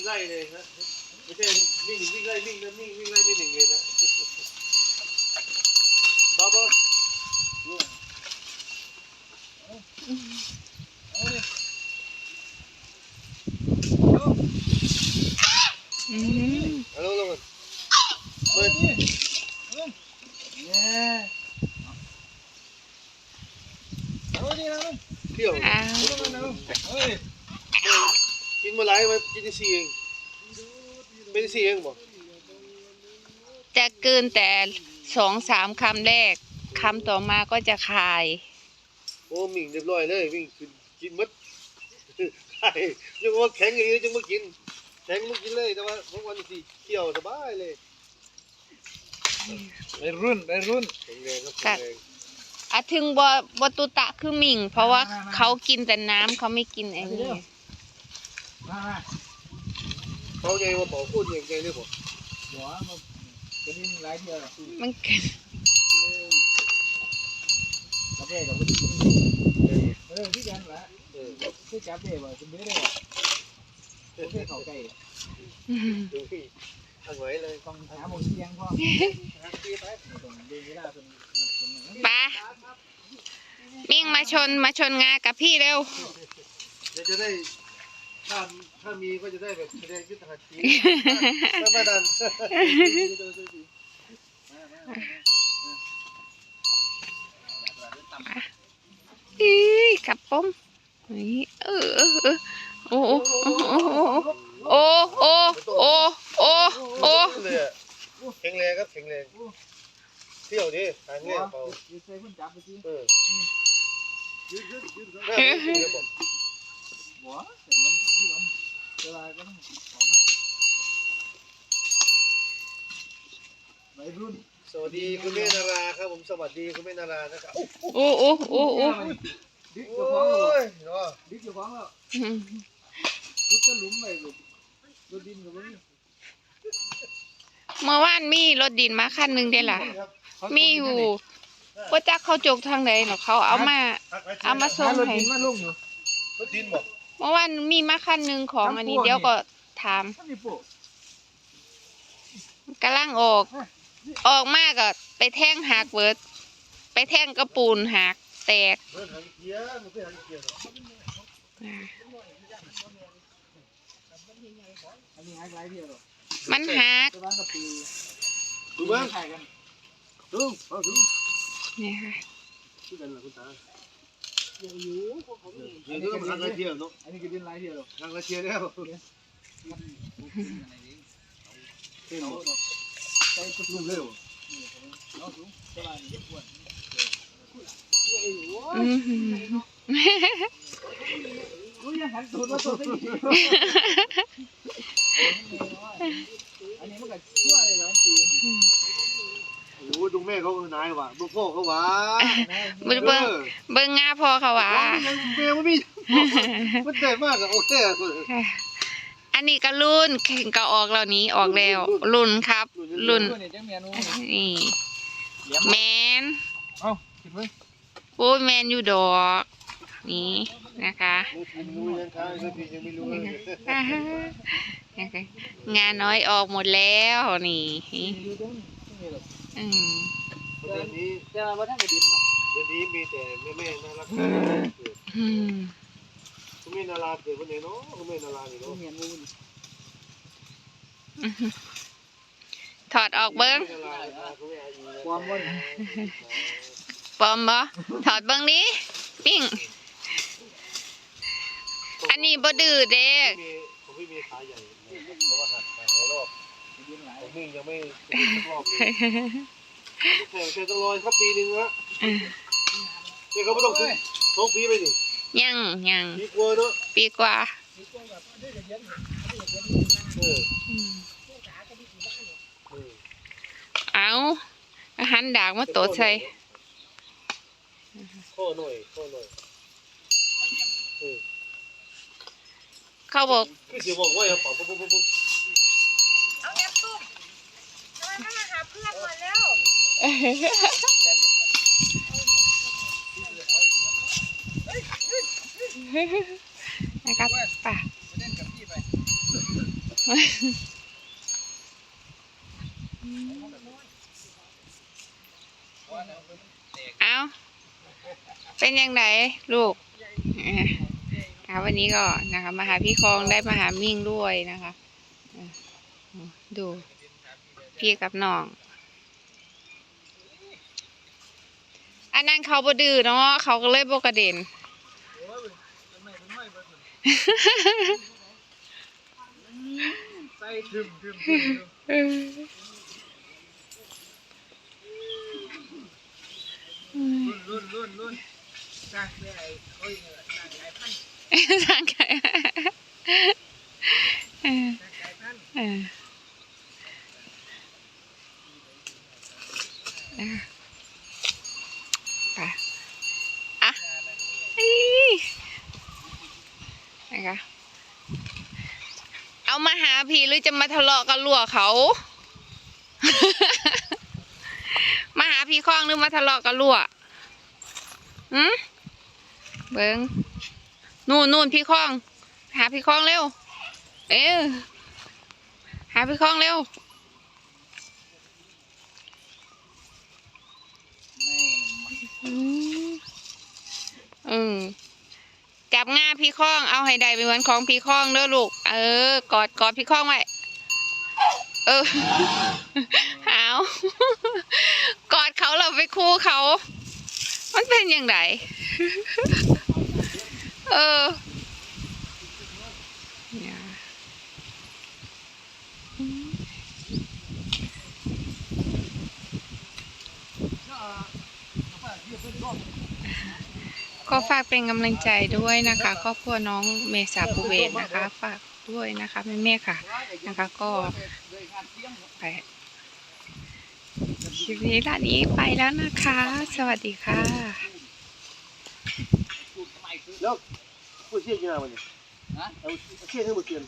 วิ่งไล่เลยนะไม่ใช่วิ่งวิ่งไล่วิ่งนะวิ่งวิ่งไล่ไม่หนึ่งเลยนะบ้าบ้าอืมเอาลงลงก่อนเปิดเที่ยวอ้าวกิน มาหลายมากินที่สี่เองเป็นที่สี่เองบอกจะกลืนแต่สองสามคำแรกคำต่อมาก็จะคาย โอ้หมิ่งเรียบร้อยเลยวิ่งกินกินหมดใช่ยังว่าแข็งอย่างนี้จังมากิน แข็งมากินเลยแต่ว่าทุกวันสี่เที่ยวสบายเลยไปรุ่นไปรุ่นแข็งแรงครับแข็งแรงอะถึงบ่บ่ตุตะคือหมิ่ง เพราะว่าเขากินแต่น้ำเขาไม่กินไอ้นี่ มามาเขาใหญ่ว่าบอกพูดอย่างไงเลยบอกหัวมันกระดิ่งหลายเที่ยวแล้วมันกินจับได้กับกระดิ่งเออที่กันละเออที่จับได้บ่คุณเบ้ได้บ่โอเคเขาใกล้ดูพี่ทาไหนเลยต้องหาหมเสียงพ่อหาที่ไปต้องดูเวลามิ่งมาชนมาชนงากับพี่เร็วเดี๋ยวจะได้ ถ้าถ้ามีก็จะได้แบบแสดงยุทธหัตถีถ้าไม่ดันอีกับป้มนี่เออเออเออโอ้โอ้โอ้โอ้โอ้โอ้โอ้เลยอะแข็งแรงครับแข็งแรงเที่ยวดิทางหัเงี้วยเปล่ายืดใส่พุ่นจับไปสิเออ หน้าไม่ดีครับผมหัวแต่มันที่มันเวลาก็ต้องออกมาไปรุ่นสวัสดีคุณแม่นาราครับผมสวัสดีคุณแม่นารานะครับโอ้โอ้โอ้โอ้ดิ๊กโอ้เจ้าของแล้วยเนาะดิ๊กเจ้าของแล้วพุทธหลุมไปลูกรถดินกับมันเมื่อวานมีรถดินมาคันหนึ่งได้ล่ะ มีอยู่ว่าจักเขาจกทางไหนหรอกเขาเอามา เอามาส่งรถให้ดินมาลงอยู่รถดินบอก เมื่อวานมีมาคันหนึ่งของอันนี้เดี๋ยวก็ถามท่านนี่ปู่กำลังออก ออกมาก็ไปแท่งหักเบิด ไปแท่งกระปูนหักแตกเดินทางเกียร์มันเป็นทางเกียร์เนาะอันนี้หายหลายเที่ยวหรอกมันหักตะวันกับปีดูบ้างใช่กันดูเอาดูเนี่ยค่ะ ดูกันละคุณตาเดี๋ยวเรื่องมันทางละเที่ยวเนาะอันนี้ก็ดินหลายเที่ยวหรอกทางละเที่ยวแล้วเอาใส่ตุ้ลูมกเร็วเอาถุงตะวันนี่อ้วนอือหืออุ้ยยังหันตูดมาตัวนี้อันนี้มันก็ชั่วเลยเหรอปี โอ้ดูแม่เขานายว่ะดูพ่อเขาว่ะเบิ่งเบิ่งเบิ่งงาพอเขาว่าแม่มันมีมันได้มากอะโอเคอะอันนี้ก็รุ่นก็ออกแล้วนี้ออกแล้ว รุ่นครับ รุ่นนี่จังเมียนูนี่เหลี่ยมแมนเอ้าคิดไว้โอ้ยแมนอยู่ดอกนี่นะคะรู้ยังค้างสักทียังไม่รู้เลยนะคะงานน้อยออกหมดแล้วนี่ อยู่ตรงนี้ตรงนี้หรอกอืมเดี๋ยวนี้แต่ว่าท่านก็ดินเนาะเดี๋ยวนี้มีแต่แม่แม่น่ารักอืมคุณแม่นาราเกิดวันไหนเนาะคุณแม่นารานี่ตรงเนาะเมียนูนี่ถอดออกเบิ้งนาราคุณแม่อายุความว่าปลอมบ่ถอดเบิ้งนี้ปิ้ง อันนี้บ่ดื้อเด้ผมไม่มีขาใหญ่เพราะว่าหักหลายรอบดินหลาย ผมนี่ยังไม่สักรอบเลยแข่งแค่ต้องรอครับปีนึงนะนี่เขาไม่ต้องซื้อท้องปีไปดิยังยังปีกลัวเนาะปีกว่าเอออืมเออเอาอาหารดากมาโตดใส่ข้อหน่อยข้อหน่อยเออเขาบอกคือเสียบอกว่าอย่าเป่าปุ๊บปุ๊บปุ๊บ นก่อนแล้วนะครับป่ะเอาเป็นยังไงลูกค่ะวันนี้ก็นะคะมาหาพี่คองได้มาหามิ่งด้วยนะคะ ดู พี่กับน้อง อันนั้นเขาบ่ดื้อเนาะเขาก็เลยบ่กระเด็นใส่ดึมดึมดึมรุ่นรุ่นรุ่นรุ่นสร้างได้เขาอย่างไรสร้างหลายพันทางไกลเออสร้างหลายพันเอออ่ ไปอะนะคะเอามาหาพี่หรือจะมาทะเลาะกับลัวเขา มาหาพี่คล้องหรือมาทะเลาะกับลัวอืมเบิงนู่นนู่นพี่คล้อง หาพี่คล้องเร็ว เออหาพี่คล้องเร็ว อืมอืมจับง่าพี่คล้องเอาให้ได้เป็นเหมือนของพี่คล้องเด้อลูก เออ กอดกอดพี่คล้องไว้ เออเอากอดเขาเราไปคู่เขา มันเป็นอย่างไรเออเนี่ยอืม ก็ฝากเป็นกำลังใจด้วยนะคะครอบครัวน้องเมษาภูเวศนะคะ ฝากด้วยนะคะแม่แม่ๆค่ะนะคะก็ไปคลิปนี้ร้านนี้ไปแล้วนะคะ สวัสดีค่ะแล้วผู้เชี่ยยังไงวะเนี่ยเอาเชี่ยให้หมดเตียน